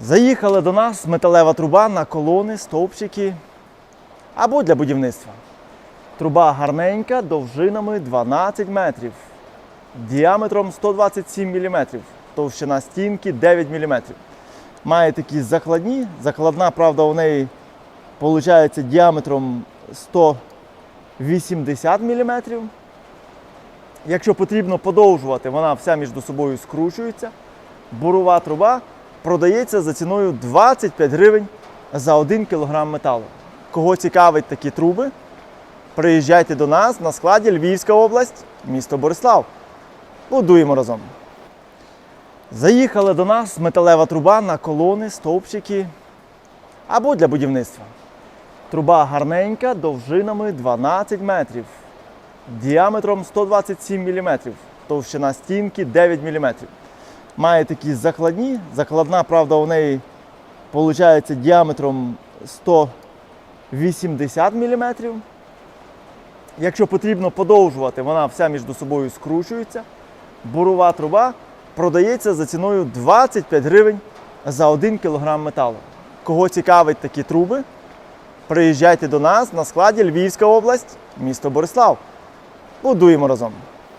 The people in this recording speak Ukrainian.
Заїхала до нас металева труба на колони, стовпчики або для будівництва. Труба гарненька довжинами 12 метрів, діаметром 127 мм, товщина стінки 9 мм. Має такі закладні. Закладна, правда, у неї виходить діаметром 180 мм. Якщо потрібно подовжувати, вона вся між собою скручується. Бурова труба продається за ціною 25 гривень за 1 кг металу. Кого цікавить такі труби, приїжджайте до нас на складі Львівська область, місто Борислав. Будуємо разом. Заїхала до нас металева труба на колони, стовпчики або для будівництва. Труба гарненька довжинами 12 метрів, діаметром 127 мм, товщина стінки 9 мм. Має такі закладні. Закладна, правда, у неї виходить діаметром 180 мм. Якщо потрібно подовжувати, вона вся між собою скручується. Бурова труба продається за ціною 25 гривень за 1 кг металу. Кого цікавить такі труби, приїжджайте до нас на складі Львівська область, місто Борислав. Будуємо разом.